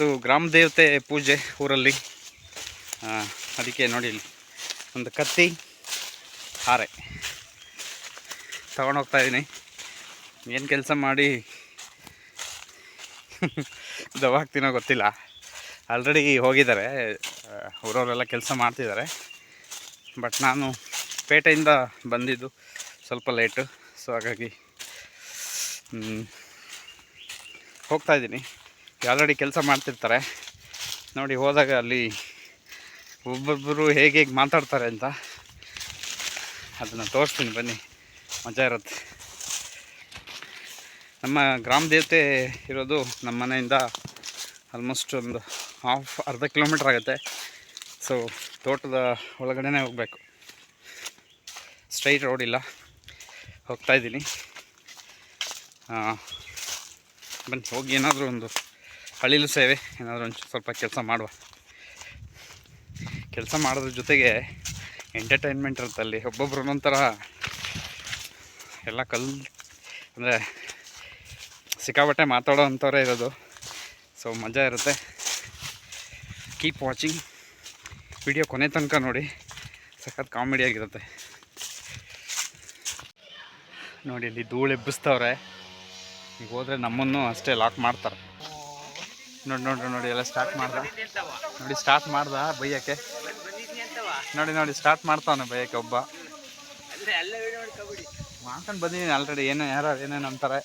ಇವತ್ತು ಗ್ರಾಮ ದೇವತೆ ಪೂಜೆ ಊರಲ್ಲಿ. ಅದಕ್ಕೆ ನೋಡಿ ಒಂದು ಕತ್ತಿ, ಹಾರೆ. ತಗೊಂಡೋಗ್ತಾ ಇದ್ದೀನಿ ಏನು ಕೆಲಸ ಮಾಡಿ? ದವಾಗ್ತೀನೋ ಗೊತ್ತಿಲ್ಲ. ಆಲ್ರೆಡಿ ಹೋಗಿದ್ದಾರೆ. ಊರವರೆಲ್ಲ ಕೆಲಸ ಮಾಡ್ತಿದ್ದಾರೆ. ಬಟ್ ನಾನು ಪೇಟೆಯಿಂದ ಬಂದಿದ್ದು ಸ್ವಲ್ಪ ಲೇಟು ಸೊ ಹಾಗಾಗಿ ಹೋಗ್ತಾ ಇದ್ದೀನಿ ಆಲ್ರೆಡಿ ಕೆಲಸ ಮಾಡ್ತಿರ್ತಾರೆ. ನೋಡಿ, ಹೋದಾಗ ಅಲ್ಲಿ ಒಬ್ಬೊಬ್ಬರು ಹೇಗೆ ಹೇಗೆ ಮಾತಾಡ್ತಾರೆ ಅಂತ. ಅದನ್ನು ತೋರಿಸ್ತೀನಿ, ಬನ್ನಿ. ಮಜಾ ಇರುತ್ತೆ. ನಮ್ಮ ಗ್ರಾಮ ದೇವತೆ ಇರೋದು ನಮ್ಮ ಮನೆಯಿಂದ ಆಲ್ಮೋಸ್ಟ್ ಒಂದು ಹಾಫ್ ಅರ್ಧ ಕಿಲೋಮೀಟ್ರ್ ಆಗುತ್ತೆ. ಸೊ ತೋಟದ ಒಳಗಡೆನೇ ಹೋಗಬೇಕು. ಸ್ಟ್ರೈಟ್ ರೋಡ್ ಇಲ್ಲ. ಹೋಗ್ತಾ ಇದ್ದೀನಿ. ಬನ್ನಿ, ಹೋಗಿ ಏನಾದರೂ ಒಂದು ಹಳಿಲು ಸೇವೆ, ಏನಾದರೂ ಒಂದು ಸ್ವಲ್ಪ ಕೆಲಸ ಮಾಡುವ. ಕೆಲಸ ಮಾಡೋದ್ರ ಜೊತೆಗೆ ಎಂಟರ್ಟೈನ್ಮೆಂಟ್ ಇರುತ್ತೆ ಅಲ್ಲಿ. ಒಬ್ಬೊಬ್ರು ಒಂದೊಂಥರ ಎಲ್ಲ ಕಲ್, ಅಂದರೆ ಸಿಕ್ಕಾಪಟ್ಟೆ ಮಾತಾಡೋ ಅಂಥವ್ರೇ ಇರೋದು. ಸೊ ಮಜಾ ಇರುತ್ತೆ. ಕೀಪ್ ವಾಚಿಂಗ್ ವಿಡಿಯೋ ಕೊನೆ ತನಕ ನೋಡಿ. ಸಖತ್ ಕಾಮಿಡಿ ಆಗಿರುತ್ತೆ. ನೋಡಿ, ಇಲ್ಲಿ ಧೂಳು ಎಬ್ಬಿಸ್ತವ್ರೆ ಈಗ ಹೋದರೆ ನಮ್ಮನ್ನು ಅಷ್ಟೇ ಲಾಕ್ ಮಾಡ್ತಾರೆ. ನೋಡಿ ನೋಡಿ ನೋಡಿ, ಎಲ್ಲ ಸ್ಟಾರ್ಟ್ ಮಾಡ್ದ. ನೋಡಿ ಸ್ಟಾರ್ಟ್ ಮಾಡ್ದ ಬೈಯಕ್ಕೆ. ನೋಡಿ ನೋಡಿ ಸ್ಟಾರ್ಟ್ ಮಾಡ್ತಾವನೆ ಬೈಯಕ್ಕೆ ಒಬ್ಬ. ಮಾಡ್ಕೊಂಡು ಬಂದಿದ್ದೀನಿ ಆಲ್ರೆಡಿ ಏನೋ, ಯಾರು, ಏನೇನು ಅಂತಾರೆ.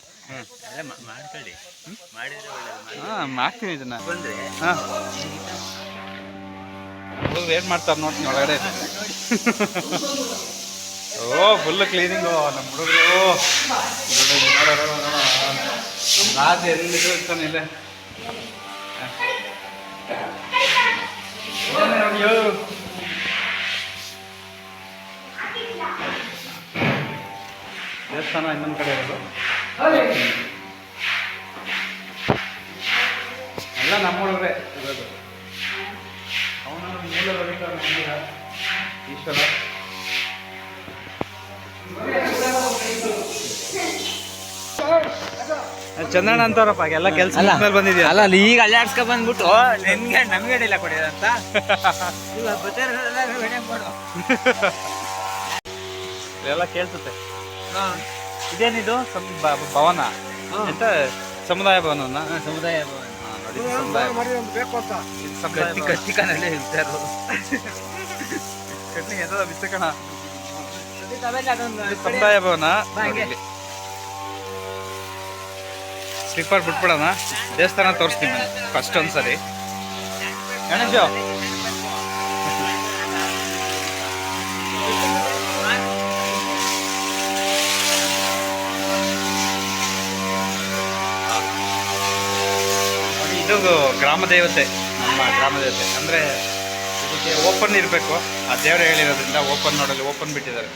ಹಾಂ, ಮಾಡ್ತೀನಿ ಇದನ್ನ. ಹಾಂ. ಏನು ಮಾಡ್ತಾರೆ ನೋಡ್ತೀನಿ ಒಳಗಡೆ. ಓ ಫುಲ್ ಕ್ಲೀನಿಂಗು ನಮ್ಮ ಹುಡುಗರು. ರಾಜ ಎಲ್ಲಿದ್ರು ಇರ್ತಾನೆ ಇಲ್ಲೇ. ನೋಡ್ಯೋ? ದೇವಸ್ಥಾನ ಇನ್ನೊಂದು ಕಡೆ ಇರೋದು. ಎಲ್ಲ ನಮ್ಮ ಹುಡುಗರೇ ಇರೋದು. ಅವನ ಮೂಲ ರವಿತ ಮಂದಿರ ಈಶ್ವರ. ಚಂದ್ರಣ್ಣ ಅಂತವ್ರಪ್ಪ ಎಲ್ಲ ಕೆಲಸ ಮೇಲೆ ಬಂದಿದ್ಯಾ? ಅಲ್ಲ ಅಲ್ಲಿ ಈಗ ಅಲ್ಲಾಡ್ಸ್ಕ ಬಂದ್ಬಿಟ್ಟು ನಿನ್ಗೆ ನಮ್ಗೆ ಇಲ್ಲ ಕೊಡಿ ಅಂತ. ಎಲ್ಲ ಕೇಳ್ಸುತ್ತೆ ಇದೇನಿದು? ಭವನ. ಎಂತ? ಸಮುದಾಯ ಭವನ. ಸಮುದಾಯ ಭವನ. ಕತ್ತಿ ಭವನ. ಕತ್ತಿ ಕಣ್ಣಲ್ಲೇ ಇರ್ತಾರು ಕಣ್ಣಿಗೆ ಎಂತದ ಬಿತ್ತಕಣ ಅದೊಂದು ಸಮುದಾಯ ಭವನ. ಸ್ಲಿಪ್ಪರ್ ಬಿಟ್ಬಿಡೋಣ. ದೇವಸ್ಥಾನ ತೋರಿಸ್ತೀನಿ ಫಸ್ಟ್ ಒಂದ್ಸರಿ. ಗಣೇಶ. ಇದು ಗ್ರಾಮ ದೇವತೆ, ನಮ್ಮ ಗ್ರಾಮ ದೇವತೆ. ಅಂದರೆ ಇದಕ್ಕೆ ಓಪನ್ ಇರಬೇಕು. ಆ ದೇವರು ಹೇಳಿರೋದ್ರಿಂದ ಓಪನ್ ನೋಡಲು ಓಪನ್ ಬಿಟ್ಟಿದ್ದಾರೆ.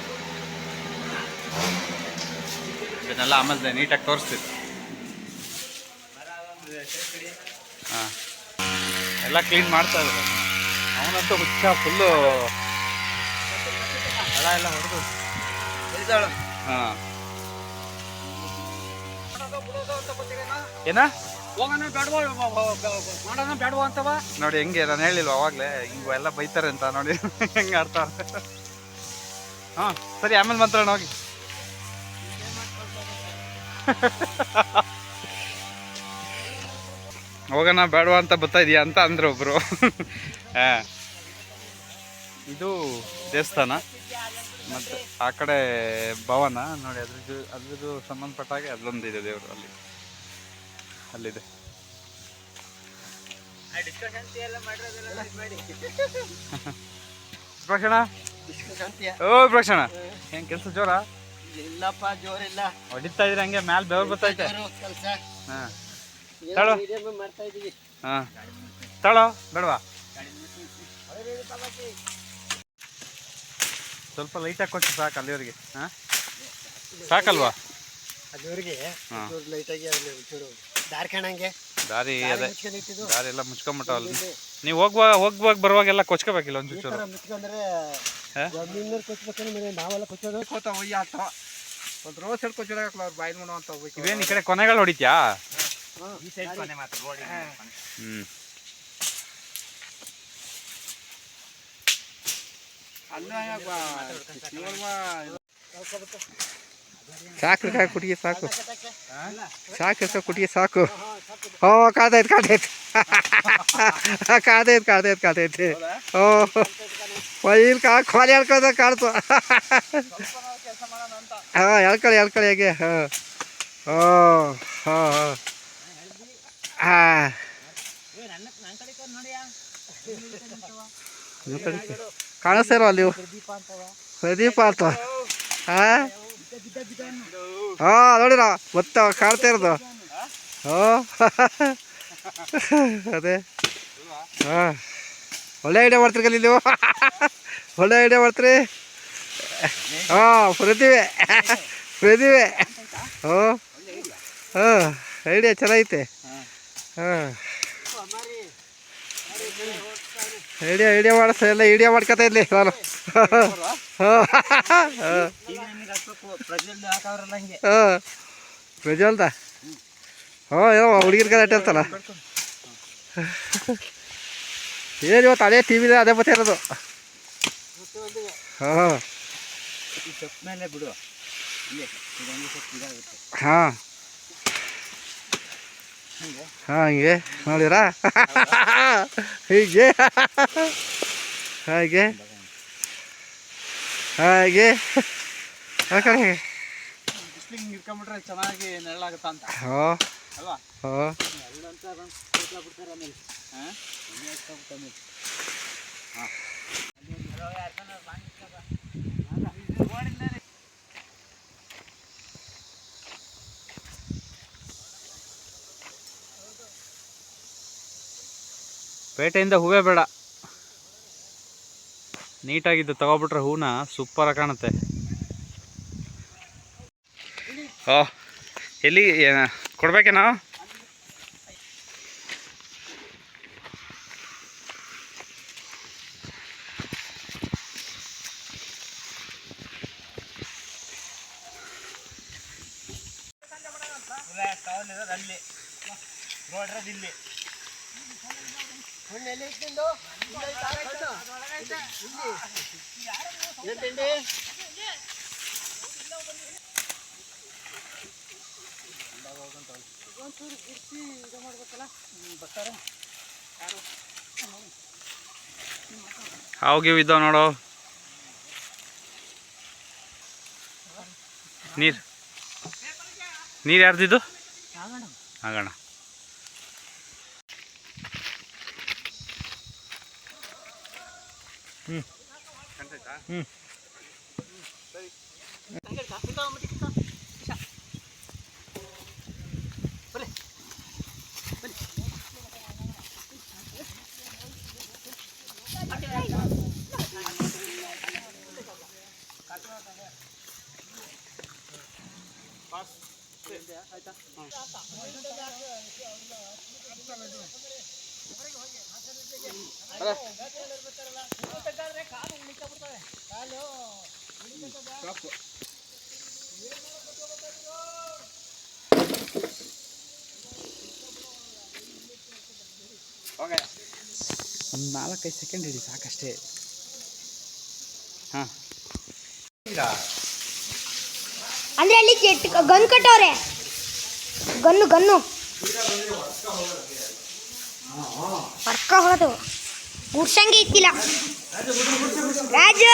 ಇದನ್ನೆಲ್ಲ ಆಮೇಲೆ ನೀಟಾಗಿ ತೋರಿಸ್ತೀವಿ. ಹಾಂ. ಎಲ್ಲ ಕ್ಲೀನ್ ಮಾಡ್ತಾ ಇದ್ದಾರೆ. ಅವನಂತೂ ಹುಚ್ಚ ಫುಲ್ಲು ಹಳ ಎಲ್ಲ ಹೊಡೆದು. ಹಾಂ. ಏನ? ಹೋಗೋಣ ಬೇಡವಾ? ಮಾಡೋಣ ಬೇಡವಾ ಅಂತವ? ನೋಡಿ ಹೆಂಗೆ ನಾನು ಹೇಳಿಲ್ವ ಅವಾಗಲೇ? ಹಿಂಗೆ ಎಲ್ಲ ಬೈತಾರೆ ಅಂತ ನೋಡಿ ಹೆಂಗೆ ಆಡ್ತಾರೆ ಹಾಂ ಸರಿ ಆಮೇಲೆ ಮಾತ್ರ ಹೋಗಿ. ಹೋಗೋಣ ಬೇಡವಾ ಅಂತ ಬರ್ತಾ ಇದೆಯಾ ಅಂತ ಅಂದ್ರೆ ಒಬ್ಬರು ಹಾಂ ಇದು ದೇವಸ್ಥಾನ. ಮತ್ತು ಆ ಕಡೆ ಭವನ ನೋಡಿ ಅದ್ರದ್ದು ಅದ್ರದ್ದು ಸಂಬಂಧಪಟ್ಟ ಹಾಗೆ ಅದೊಂದು ಇದೆ ದೇವರು ಅಲ್ಲಿ. ಅಲ್ಲಿದೆ. ಪ್ರಕ್ಷಣ? ಓ ಪ್ರಕ್ಷಣ. ಏನ್ ಕೆಲಸ ಜೋರ? ಇಲ್ಲಪ್ಪ ಜೋರಿಲ್ಲ. ಹೊಡಿತಾ ಇದ್ರೆ ಹಂಗೆ? ಮ್ಯಾಲ್ ಬೆವರು ಬರ್ತೈತೆ ಕೆಲಸ. ಹಾ. ತಳೋ ಲೈಟ್ ಹಾ. ತಳೋ ಬೇಡವಾ? ಸ್ವಲ್ಪ ಲೈಟಾಗಿ ಕೊಟ್ಟು ಸಾಕು ಅಲ್ಲಿವರೆಗೆ ಹಾ? ಸಾಕಲ್ವಾ? ಚೂರು ಲೈಟಾಗಿ ದಾರಿ ಕಾಣಂಗೆ. ದಾರಿ ಅದೇ. ದಾರಿ ಎಲ್ಲ ಮುಚ್ಕೊಂಬಿಟ್ಟವಲ್ಲ ನೀವು ಹೋಗುವಾಗ ಹೋಗುವಾಗ ಬರುವಾಗೆಲ್ಲ ಕೊಚ್ಕೋಬೇಕಿಲ್ಲ ಒಂದು ಚೂರು? ನಾವೆಲ್ಲ ಕೊಚ್ಚೋದು ಕೋತ ಒಯ್ಯ ಆತ ಒಂದು ರೋಸ್ ಸೈಡ್ ಕೊಚ್ಚೋದಾಗಲ್ಲ ಅವ್ರು ಬಾಯಿಲ್ ಮಾಡೋ ಅಂತ ಹೋಗ್ಬೇಕು. ಇವೇನು ಈ ಕಡೆ ಕೊನೆಗಳು ಹೊಡಿತ್ಯಾ? ಈ ಸೈಡ್ ಕೊನೆ ಮಾತ್ರ ರೋಡ್ ಹ್ಮ್ ಸಾಕು ಕಾಯಿ ಕುಟಿಗೆ ಸಾಕು ಸಾಕು ಹೆಸರು ಕುಟಿಗೆ ಸಾಕು ಓ ಕಾದೈತೆ ಕಾದೈತೆ ಕಾದೈತೆ ಕಾದೈತೆ ಕಾದೈತೆ ಓ ಒಯ್ಯಿಲ್ ಕಾ ಖಾಲಿ ಹೇಳ್ಕೊಳ್ದ ಕಾಡ್ತು ಹಾಂ ಹೇಳ್ಕೊಳ್ಳಿ ಹೇಳ್ಕೊಳ್ಳಿ ಹೇಗೆ ಹಾಂ ಓ ಹಾಂ ಹಾಂ ಹಾಂ ಕಾಣಿಸ್ತಾರೋ ಅಲ್ಲಿ ಪ್ರದೀಪ ಅಂತ. ಹಾ ನೋಡಿರ ಗೊತ್ತ ಕಾಣ್ತಾ ಇರೋದು. ಹೋ. ಅದೇ. ಹಾಂ. ಒಳ್ಳೆ ಐಡಿಯಾ ಮಾಡ್ತೀರಿ ನೀವು. ಒಳ್ಳೆ ಐಡಿಯಾ ಮಾಡ್ತೀರಿ. ಹಾಂ ಪ್ರತಿಭೆ ಪ್ರತಿಭೆ ಹೋ. ಹಾಂ ಐಡಿಯಾ ಚೆನ್ನಾಗೈತೆ. ಹಾಂ. ಐಡಿಯಾ ಐಡಿಯಾ ಮಾಡಿಸ, ಎಲ್ಲ ಐಡಿಯಾ ಮಾಡ್ಕೊತ ಇರ್ಲಿ ನಾನು. ಹಾಂ. ಪ್ರಜ್ವಲ್ದ? ಹ್ಞೂ ಏನೋ ಹುಡುಗಿರ್ ಕಡೆ ಅಟ್ಟಿರ್ತಲ್ಲ ಏನು ಇವತ್ತು ಅದೇ ಟಿ ವಿದ ಅದೇ ಬರ್ತಾ ಇರೋದು. ಹಾಂ. ಹಾಂ. ಹಾಂ ಹಿಂಗೆ ನೋಡಿರಾ ಹೀಗೆ? ಹಾಗೆ? ಹಾಗೆ? ಆ ಕಡೆ ಚೆನ್ನಾಗಿ ನೆರಳಾಗುತ್ತಾ ಅಂತ. ಹೋ. ಹೋ. ಹಾಂ? ಪೇಟೆಯಿಂದ ಹೂವೇ ಬೇಡ. ನೀಟಾಗಿದ್ದು ತಗೊಬಿಟ್ರೆ ಹೂನ ಸೂಪರಾಗಿ ಕಾಣುತ್ತೆ. ಓ ಎಲ್ಲಿ ಕೊಡ್ಬೇಕೇನೋ? ಹಾವು ಗೀವು ಇದ್ದಾವ ನೋಡು. ನೀರು. ನೀರು ಯಾರ್ದಿದ್ದು ಆಗೋಣ ಹ್ಞೂ ಹ್ಞೂ ಒಂದು ನಾಲ್ಕೈದು ಸೆಕೆಂಡ್ ಹಿಡಿ ಸಾಕಷ್ಟೇ. ಹಾಂ. ಅಂದ್ರೆ ಅಲ್ಲಿ ಗನ್ ಕಟ್ಟವ್ರೆ. Gun gun. ಪರ್ಕ ಹೋದು ಗುಡ್ಸಂಗೆ ಇತ್ತಿಲ್ಲ ರಾಜು.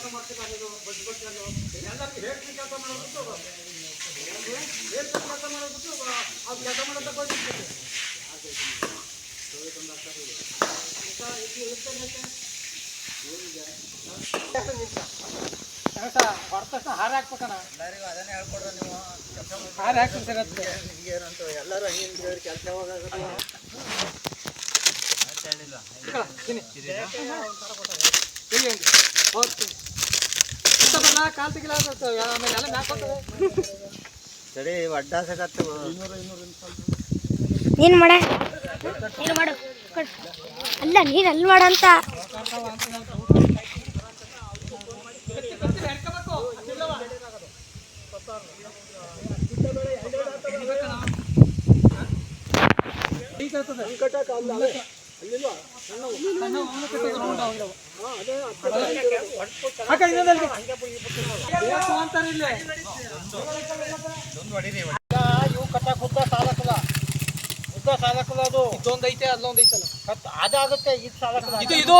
ಕೆಲಸ ಮಾಡ್ತಿದ್ದಾರೆ ಬಸ್ ಬಸ್ಸಲ್ಲೂ ಎಲ್ಲರಿಗೂ ಹೇಳ್ತೀನಿ ಕೆಲಸ ಮಾಡೋದು ಹೇಳ್ತೀನಿ ಕೆಲಸ ಮಾಡೋದು ಅದು ಕೆಲಸ ಮಾಡೋದಕ್ಕೆ ಹೋಗಿರ್ತಾರೆ ಹಾರ ಹಾಕ್ಬೇಕಣ್ಣ ಅದನ್ನೇ ನೀವು. ಹಾರ ಹಾಕ್ತೀನಿ ಎಲ್ಲರೂ ಹಂಗೆ ಕೆಲಸ ಹೋಗೋದು ಹೇಳಿಲ್ಲ ಸಾಕು ಮಾಡ. ಅಲ್ಲ ಸರಿ ಅಲ್ಲಿ ನೀನು ಮಾಡ ನೀನು ಮಾಡು. ಅಲ್ಲ ನೀನು ಅಲ್ಲಿ ಮಾಡಂತ ಇವು ಕಟ್ಟಕ್ ಉದ್ದ ಸಾಲಕ್ಕಲ್ಲ ಉದ್ದ ಸಾಲಕ್ಕಲ್ಲ ಅದು ಐತೆ ಅಲ್ಲೊಂದು ಐತಲ್ಲ ಅದಾಗುತ್ತೆ ಇದು. ಸಾಲಕ್ಕಲ್ಲ ಇದು? ಇದು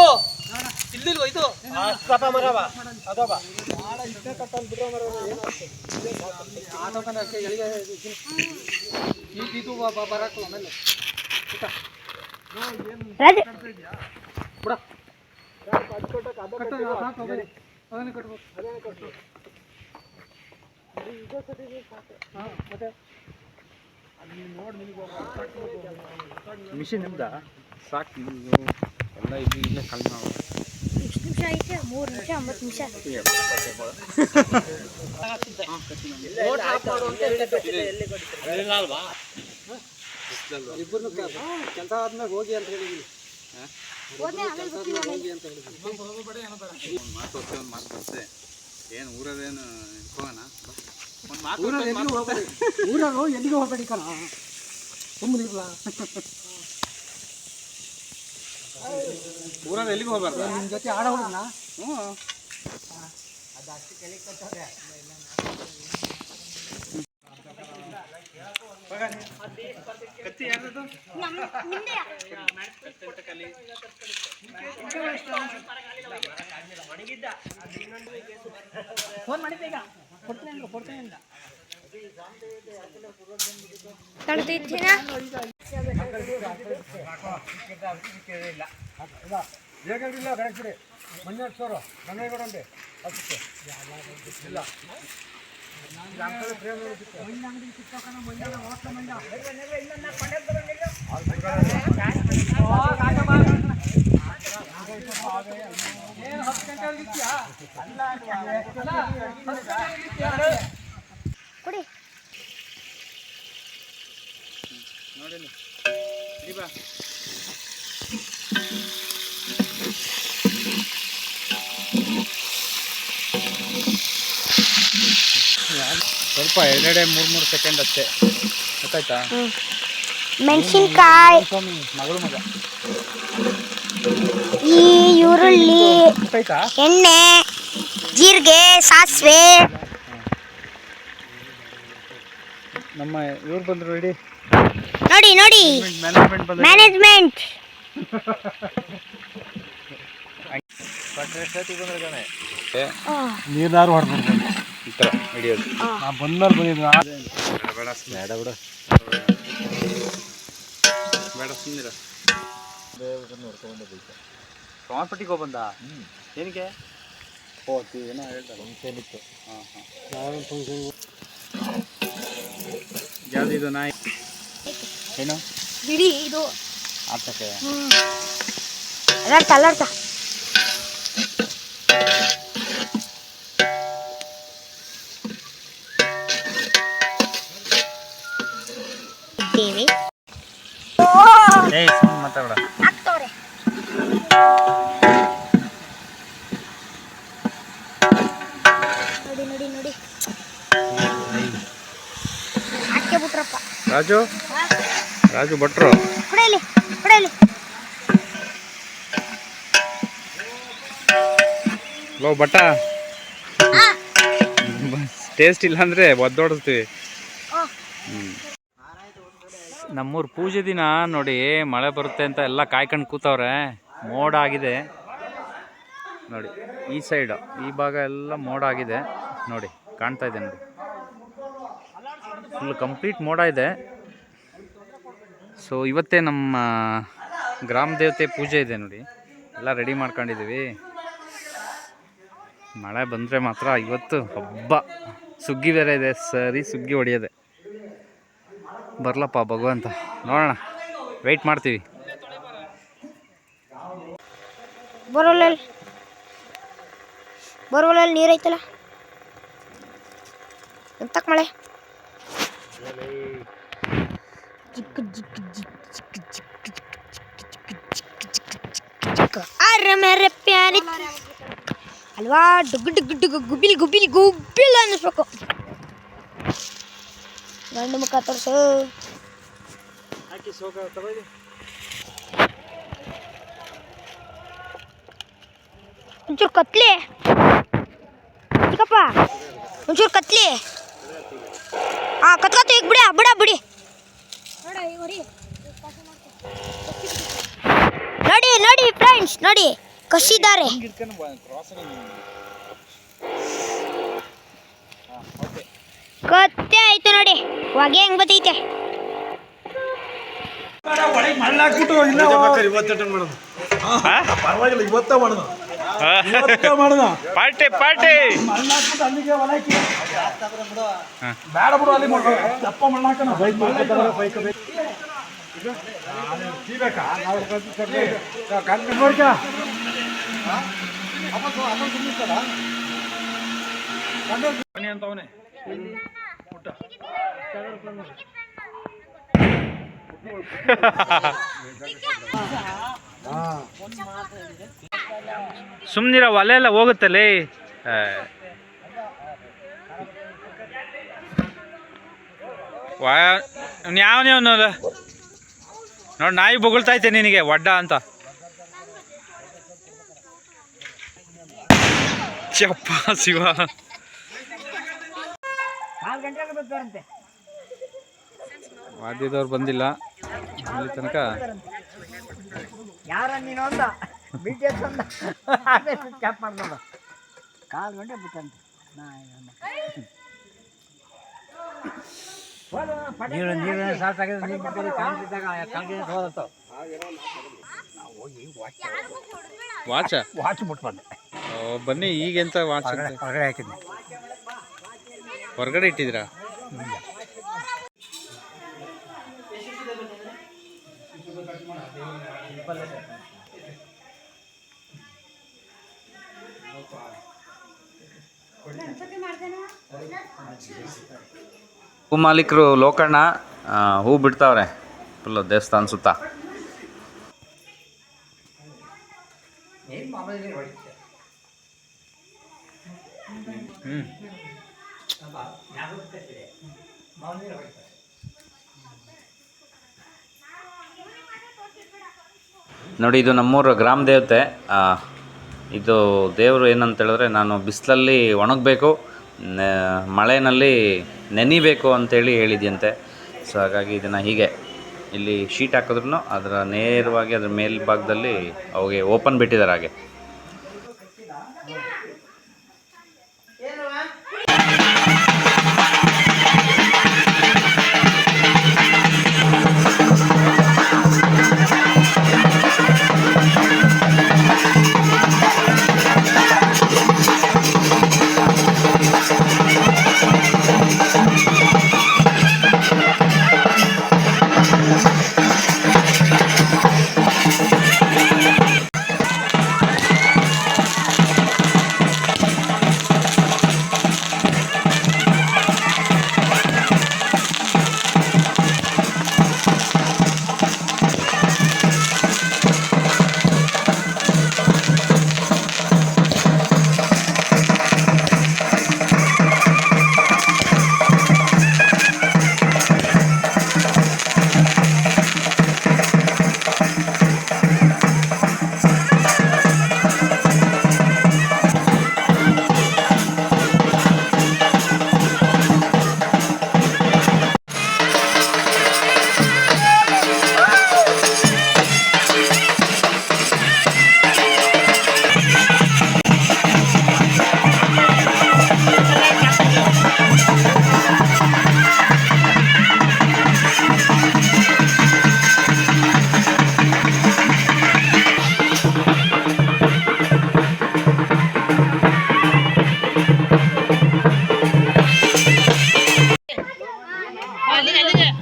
ಇಲ್ಲಿಲ್ವ ಇದು ಕಟ ಮರವ. ಅದವ ಇದು ಬರಕ್ಕಲ್ಲ ಆಮೇಲೆ ರಾಜು ಮಿಷಿನ್ ನಿಮ್ದ? ಸಾಕು ಎಲ್ಲ ಇಲ್ಲಿ ಇಲ್ಲೇ ಕಲ್ ನಾವು. ಎಷ್ಟು ನಿಮಿಷ ಐತೆ ಮೂರು ನಿಮಿಷ ಒಂಬತ್ತು ನಿಮಿಷ. ಇಬ್ಬರು ಕೆಲಸ ಆದ್ಮೇಲೆ ಹೋಗಿ ಅಂತ ಹೇಳಿದೀನಿ. ಹೋದ್ನೆ ಏನು ಊರದೇನು ಹೋಗೋಣ ಒಂದು ಮಾತು ಊರಾಗ ಎಲ್ಲಿಗೂ ಹೋಗ್ಬೇಡಿ ಊರಾಗ ಎಲ್ಲಿಗೂ ಹೋಗ್ಬೇಡಿ ಕಣ. ಸುಮ್ಮನೆ ಊರಲ್ಲಿ ಎಲ್ಲಿಗೆ ಹೋಗ್ಬಾರ್ದು? ನಿಮ್ಮ ಜೊತೆ ಆಡ ಹುಡುಗನ? ಹ್ಞೂ ನಿಮ್ದೆಯಾ? ಫೋನ್ ಮಾಡಿದ್ದೆ ಈಗ ಕೊಡ್ತೇನೆ ಅಂದ್ರು, ಅಂದ. ಸೋರು ಗಂಗೇಗೌಡ ಅದಕ್ಕೆ ಇಲ್ಲ ಕೊಡಿ. ನೋಡಿ ಇಲ್ಲಿ ಬಾ ಸ್ವಲ್ಪ ಎರಡೆ ಮೂರು ಮೂರು ಸೆಕೆಂಡ್ ಅಷ್ಟೇ. ಗೊತ್ತಾಯ್ತಾ? ಮೆಣಸಿನ್ಕಾಯಿ. ಸ್ವಾಮಿ ಮಗಳು ಮಗ. ಈ ಈರುಳ್ಳಿ ಗೊತ್ತಾಯ್ತಾ? ಎಣ್ಣೆ ಜೀರಿಗೆ ಸಾಸಿವೆ. ನಮ್ಮ ಇವ್ರು ಬಂದ್ರು ಇಡೀ ನೋಡಿ ನೋಡಿ. ಮ್ಯಾನೇಜ್ಮೆಂಟ್ ನೀರ್ನಾರು ಹೊಡೆದ್ರು ಈ ಥರ ಹಿಡಿಯೋದು ನಾ ಬಂದ್ಮೇಲೆ ಬಂದಿದ್ದು ಬೇಡ ಬೇಡ ಬಿಡ. ಬೇಡ ಸುಮ್ಮನಿರ ಸೋಮಪಟ್ಟಿಗೆ ಹೋಗಿ ಬಂದ ಏನಕ್ಕೆ? ಹೋತಿ ಏನೋ ಹೇಳ್ತಾರೆ. ಹಾಂ ಹಾಂ. ಯಾವ್ದು ಇದು ನಾಯಿ? ಏನು? ಬಿಡಿ ಇದು. ಆತಕ್ಕೆ? ಅಲರ್ತ ಏಯ್ ಸುಮ್ಮನೆ ಮಾತಾಡ ಆಗ್ತವ್ರೆ ನೋಡಿ ನೋಡಿ ನೋಡಿ. ಹಾಕೇ ಬಿಟ್ರಪ್ಪ. ರಾಜು? ರಾಜು ಭಟ್ರು? ಹೊಡೆಯಲಿ ಹೊಡೆಯಲಿ ಲೋ ಬಟ್ಟ ಹಾ. ಟೇಸ್ಟ್ ಇಲ್ಲ ಅಂದ್ರೆ ಒದ್ದೋಡಿಸ್ತೀವಿ ಹಾ. ನಮ್ಮೂರು ಪೂಜೆ ದಿನ ನೋಡಿ ಮಳೆ ಬರುತ್ತೆ ಅಂತ ಎಲ್ಲ ಕಾಯ್ಕೊಂಡು ಕೂತವ್ರೆ. ಮೋಡ ಆಗಿದೆ. ನೋಡಿ, ಈ ಸೈಡು, ಈ ಭಾಗ ಎಲ್ಲ ಮೋಡ ಆಗಿದೆ. ನೋಡಿ, ಕಾಣ್ತಾ ಇದೆ ನೋಡಿ. ಫುಲ್ ಕಂಪ್ಲೀಟ್ ಮೋಡ ಇದೆ. ಸೊ ಇವತ್ತೇ ನಮ್ಮ ಗ್ರಾಮ ದೇವತೆ ಪೂಜೆ ಇದೆ ನೋಡಿ. ಎಲ್ಲ ರೆಡಿ ಮಾಡ್ಕೊಂಡಿದ್ದೀವಿ. ಮಳೆ ಬಂದರೆ ಮಾತ್ರ ಇವತ್ತು ಹಬ್ಬ. ಸುಗ್ಗಿ ಬೇರೆ ಇದೆ. ಸರಿ ಸುಗ್ಗಿ ಹೊಡೆಯೋದೆ. ಬರಲಪ್ಪ ಭಗವಂತ ನೋಡೋಣ ವೆಯ್ಟ್ ಮಾಡ್ತೀವಿ ಬರೋಲ್ಲ ಬರೋಲ್ಲ ನೀರೈತಲ್ಲ ಎಂತಕ್ ಮಳೆ ಚಿಕ್ಕ ಚಿಕ್ಕ ಚಿಕ್ಕ ಚಿಕ್ಕ ಚಿಕ್ಕ ಚಿಕ್ಕ ಚಿಕ್ಕ ಅರೆ ಮೇರೆ ಪ್ಯಾರಿ ಅಲ್ವಾ ಡುಗ್ ಡುಗ್ ಡುಗ್ ಗುಬ್ಬಿಲಿ ಗುಬ್ಬಿಲಿ ಅನ್ನಿಸ್ಬೇಕು ಗಂಡು ಮುಖ ತೋರಿಸು. ಒಂಚೂರು ಕತ್ಲಿ. ಚಿಕ್ಕಪ್ಪ ಒಂಚೂರು ಕತ್ಲಿ. ಹಾಂ ಕತ್ಕತ್ತು ಈಗ ಬಿಡಿ ಬಿಡ ಬಿಡಿ. ನೋಡಿ ನೋಡಿ ಫ್ರೆಂಡ್ಸ್ ನೋಡಿ. ಕಸಿದ್ದಾರೆ ಕತ್ ನೋಡಿ ಹೊಗೆ ಹೆಂಗ್ ಬತ್ತೈತೆ ಪರವಾಗಿಲ್ಲ ಇವತ್ತೇ ಮಾಡೋದು. ಇವತ್ತೇ ಮಾಡೋದು. Party party. ಬೇಡ ಬಿಡು ಅಲ್ಲಿ. ದಪ್ಪ ಬೈಕ್ ಬೈಕ್ ನೋಡ್ಕ. ಅಂತವನೇ ಸುಮ್ಮನಿರ ಒಲೆ ಎಲ್ಲ ಹೋಗುತ್ತಲೇ ಯಾವ ನೀವು ನೋಡಿ, ನಾಯಿ ಬೊಗಳ್ತಾ ಐತೆ ನಿನಗೆ ಒಡ್ಡ ಅಂತ. ಚಪ್ಪ ಶಿವ. ವಾದ್ಯದವ್ರು ಬಂದಿಲ್ಲ. ಅಲ್ಲಿ ತನಕ ಯಾರ ನೀನು ಅಂದ ಬಿ ಟಿ ಎಸ್ ಆಮೇಲೆ ಕ್ಯಾಪ್ ಕಾಲು ಗಂಟೆ ಬಿಟ್ಟಂತೆ. ನೀರು ನೀರು ಸಾಕಾಗಿದೆ ನೀರು ಬಿಟ್ಟಿದ್ದು ಕಾಣ್ತಿದ್ದಾಗ ಕಾಣ್ತಿದ್ದ ಹೋದತ್ತು ವಾಚ ವಾಚ್ ಬಿಟ್ಟು ಓ, ಬನ್ನಿ ಈಗೆಂತ ವಾಚ್ ಹೊರಗಡೆ ಹಾಕಿದ್ದೆ ಹೊರಗಡೆ ಇಟ್ಟಿದ್ದೀರಾ? ಹೂ ಮಾಲೀಕರು ಲೋಕಣ್ಣ ಹೂ ಬಿಡ್ತಾವ್ರೆ. ಫುಲ್ಲು ದೇವಸ್ಥಾನ ಸುತ್ತ. ಹ್ಞೂ ನೋಡಿ, ಇದು ನಮ್ಮೂರ ಗ್ರಾಮ ದೇವತೆ. ಇದು ದೇವರು ಏನಂತ ಹೇಳಿದ್ರೆ ನಾನು ಬಿಸಿಲಲ್ಲಿ ಒಣಗಬೇಕು ಮಳೆಯಲ್ಲಿ ನೆನಿಬೇಕು ಅಂತೇಳಿ ಹೇಳಿದ್ಯಂತೆ. ಸೊ ಹಾಗಾಗಿ ಇದನ್ನು ಹೀಗೆ ಇಲ್ಲಿ ಶೀಟ್ ಹಾಕಿದ್ರು ಅದರ ನೇರವಾಗಿ ಅದ್ರ ಮೇಲ್ಭಾಗದಲ್ಲಿ ಅವಿಗೆ ಓಪನ್ ಬಿಟ್ಟಿದ್ದಾರೆ ಹಾಗೆ.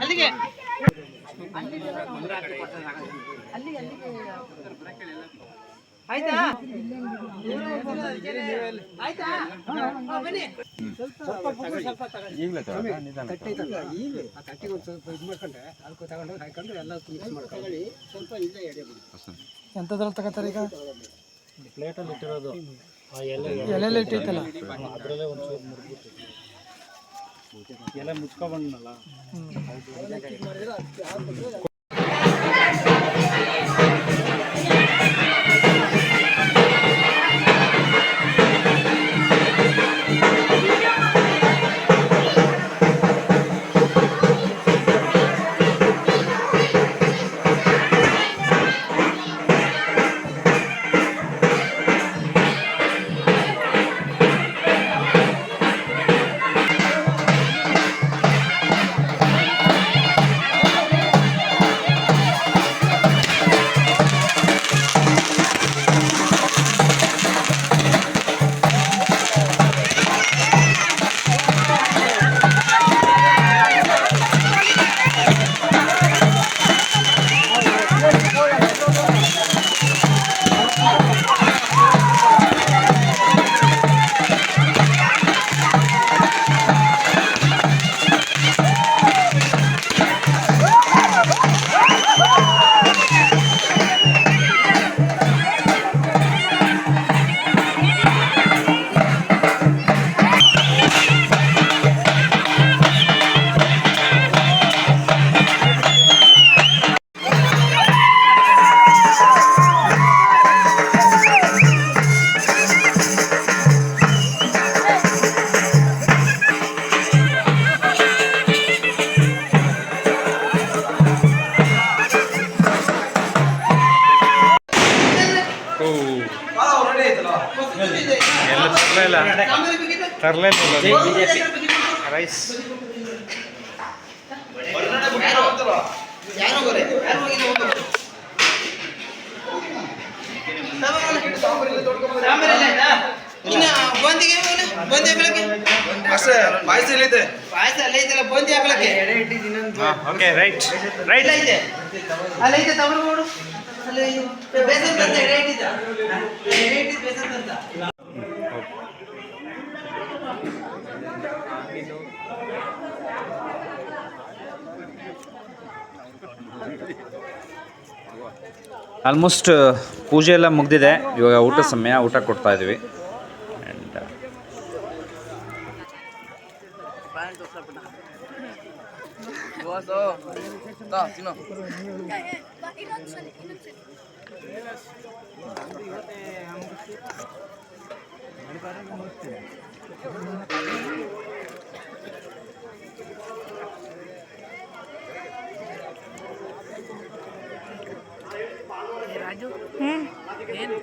ಅಲ್ಲಿಗೆ. ಕಟ್ಟಿ ಸ್ವಲ್ಪ ಇದು ಮಾಡ್ಕೊಂಡೆ ಅದಕ್ಕೆ ತಗೊಂಡು ಎಲ್ಲ ಎಂಥದ್ರಲ್ಲಿ ತಗೋತಾರೆ ಈಗ? ಪ್ಲೇಟಲ್ಲಿ ಇಟ್ಟಿರೋದು. ಎಲೆ. ಎಲೆಯಲ್ಲಿ ಇಟ್ಟಿತ್ತಲ್ಲ ಅದರಲ್ಲೇ ಒಂದು ಎಲ್ಲ ಮುಚ್ಕೊಬಂದ್ನಲ್ಲ ಓಕೆ ರೈಟ್ ರೈಟ್ ನೋಡು. ಅಲ್ಲಿ ಬೇಸನ್ ಬೇಸನ್ ಆಲ್ಮೋಸ್ಟ್ ಪೂಜೆ ಎಲ್ಲ ಮುಗ್ದಿದೆ. ಇವಾಗ ಊಟ ಸಮಯ ಊಟ ಕೊಡ್ತಾ ಇದ್ವಿ. ಸೊ ತಾ ತಿನ್ನೋ ರಾಜು ಏನು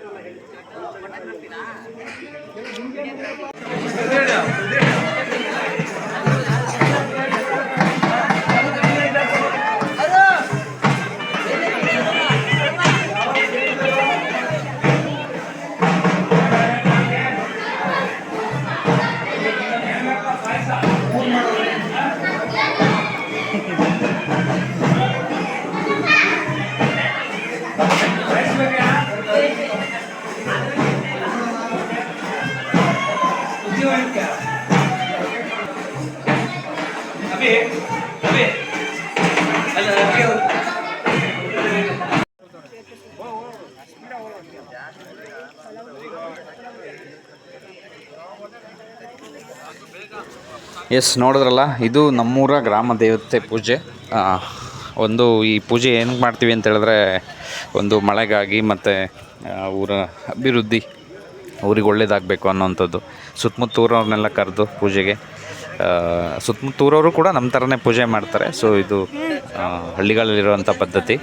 ಎಸ್, ನೋಡಿದ್ರಲ್ಲ, ಇದು ನಮ್ಮೂರ ಗ್ರಾಮ ದೇವತೆ ಪೂಜೆ. ಒಂದು ಈ ಪೂಜೆ ಏನು ಮಾಡ್ತೀವಿ ಅಂತ ಹೇಳಿದ್ರೆ, ಒಂದು ಮಳೆಗಾಗಿ ಮತ್ತು ಊರ ಅಭಿವೃದ್ಧಿ ಊರಿಗೆ ಒಳ್ಳೇದಾಗಬೇಕು ಅನ್ನೋವಂಥದ್ದು ಸುತ್ತಮುತ್ತ ಊರವ್ರನ್ನೆಲ್ಲ ಕರೆದು ಪೂಜೆಗೆ. ಆ, ಸುತ್ತಮುತ್ತ ಊರವರು ಕೂಡ ನಮ್ಮ ಥರನೇ ಪೂಜೆ ಮಾಡ್ತಾರೆ. ಸೊ ಇದು ಹಳ್ಳಿಗಳಲ್ಲಿರುವಂಥ ಪದ್ಧತಿ.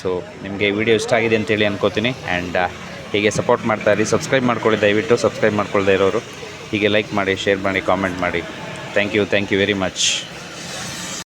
ಸೊ ನಿಮಗೆ ವಿಡಿಯೋ ಇಷ್ಟ ಆಗಿದೆ ಅಂತೇಳಿ ಅನ್ಕೋತೀನಿ. ಆ್ಯಂಡ್ ಹೀಗೆ ಸಪೋರ್ಟ್ ಮಾಡ್ತಾ ಇರಿ. ಸಬ್ಸ್ಕ್ರೈಬ್ ಮಾಡ್ಕೊಳ್ಳಿ ದಯವಿಟ್ಟು ಸಬ್ಸ್ಕ್ರೈಬ್ ಮಾಡ್ಕೊಳ್ದೇ ಇರೋರು. ಹೀಗೆ ಲೈಕ್ ಮಾಡಿ ಶೇರ್ ಮಾಡಿ ಕಾಮೆಂಟ್ ಮಾಡಿ. Thank you thank you very much